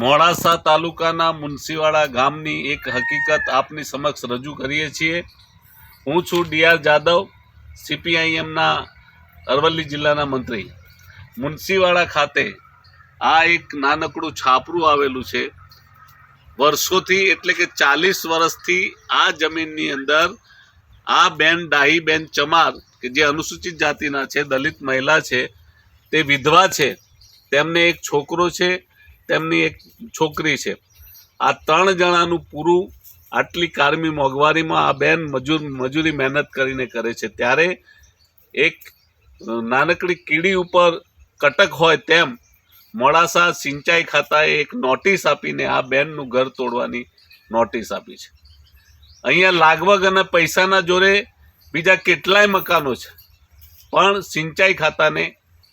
મોડાસા તાલુકાના મુનસીવાડા ગામની એક હકીકત આપની સમક્ષ રજૂ કરીએ છીએ. હું છું ડીઆર જાદવ, સીપીઆઈએમના અરવલ્લી જિલ્લાના મંત્રી. મુનસીવાડા ખાતે આ એક નાનકડું છાપરું આવેલું છે. વર્ષોથી એટલે કે ચાલીસ વર્ષથી આ જમીનની અંદર આ બેન ડાહીબેન ચમાર, કે જે અનુસૂચિત જાતિના છે, દલિત મહિલા છે, તે વિધવા છે. તેમને એક છોકરો છે. તેમની એક છોકરી છે. આ ત્રણ જણાનું પૂરું આટલી કારમી મોંઘવારીમાં આ બેન મજૂર, મજૂરી મહેનત કરીને કરે છે. ત્યારે એક નાનકડી કીડી ઉપર કટક હોય તેમ મોડાસા સિંચાઈ ખાતાએ એક નોટિસ આપીને આ બેનનું ઘર તોડવાની નોટિસ આપી છે. અહીંયા લાગવગ અને પૈસાના જોરે બીજા કેટલાય મકાનો છે. પણ સિંચાઈ ખાતાને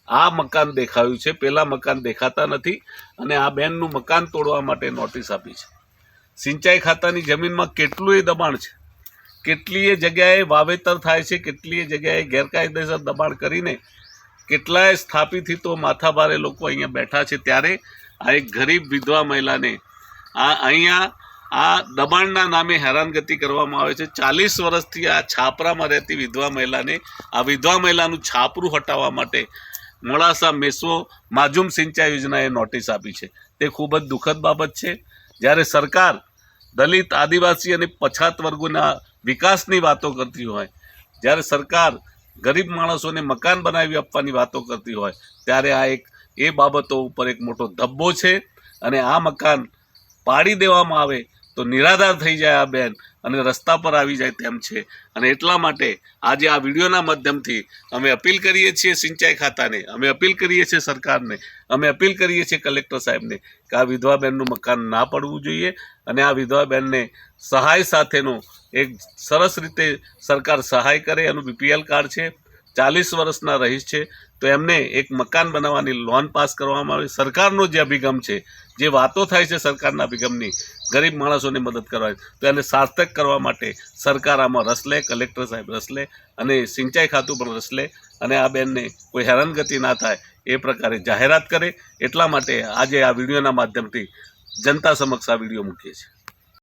આ મકાન દેખાયું છે. પેલા મકાન દેખાતા નથી અને આ બેનનું મકાન તોડવા માટે નોટિસ આપી છે. સિંચાઈ ખાતાની જમીનમાં કેટલું એ દબાણ છે? કેટલીય જગ્યાએ વાવેતર થાય છે, કેટલીય જગ્યાએ ગેરકાયદેસર દબાણ કરીને કેટલાય સ્થાપિત હિતો માથાભારે લોકો અહીંયા બેઠા છે. ત્યારે આ એક ગરીબ વિધવા મહિલાને આ અહીંયા આ દબાણના નામે હેરાનગતિ કરવામાં આવે છે. ચાલીસ વર્ષથી આ છાપરામાં રહેતી વિધવા મહિલાને આ વિધવા મહિલાનું છાપરું હટાવવા માટે મોડાસા મેસો માજુમ સિંચાઈ યોજનાએ નોટિસ આપી છે. તે ખૂબ જ દુઃખદ બાબત છે. જ્યારે સરકાર દલિત, આદિવાસી અને પછાત વર્ગોના વિકાસની વાતો કરતી હોય, જ્યારે સરકાર ગરીબ માણસોને મકાન બનાવી આપવાની વાતો કરતી હોય, ત્યારે આ એક, એ બાબતો ઉપર એક મોટો ધબ્બો છે અને આ મકાન પાડી દેવામાં આવે તો નિરાધાર થઈ જાય આ બેન અને રસ્તા પર આવી જાય તેમ છે. અને એટલા માટે આજે આ વિડીયોના માધ્યમથી અમે અપીલ કરીએ છીએ સિંચાઈ ખાતાને, અમે અપીલ કરીએ છીએ સરકારને, અમે અપીલ કરીએ છીએ કલેક્ટર સાહેબને કે આ વિધવા બહેનનું મકાન ના પડવું જોઈએ અને આ વિધવા બહેનને સહાય સાથેનો એક સરસ રીતે સરકાર સહાય કરે એનું બીપીએલ કાર્ડ છે. ચાલીસ વર્ષના રહીશ છે, તો એમને એક મકાન બનાવવાની લોન પાસ કરવામાં આવે. સરકારનો જે અભિગમ છે, જે વાતો થાય છે સરકારના અભિગમની, ગરીબ માણસોને મદદ કરવાની તો એને સાર્થક કરવા માટે સરકાર આમાં રસ લે, કલેક્ટર સાહેબ રસ લે, અને સિંચાઈ ખાતું પણ રસ લે, અને આ બેનને કોઈ હેરાનગતિ ના થાય એ પ્રકારે જાહેરાત કરે. એટલા માટે આજે આ વિડીયોના માધ્યમથી જનતા સમક્ષ આ વીડિયો મૂકીએ છીએ.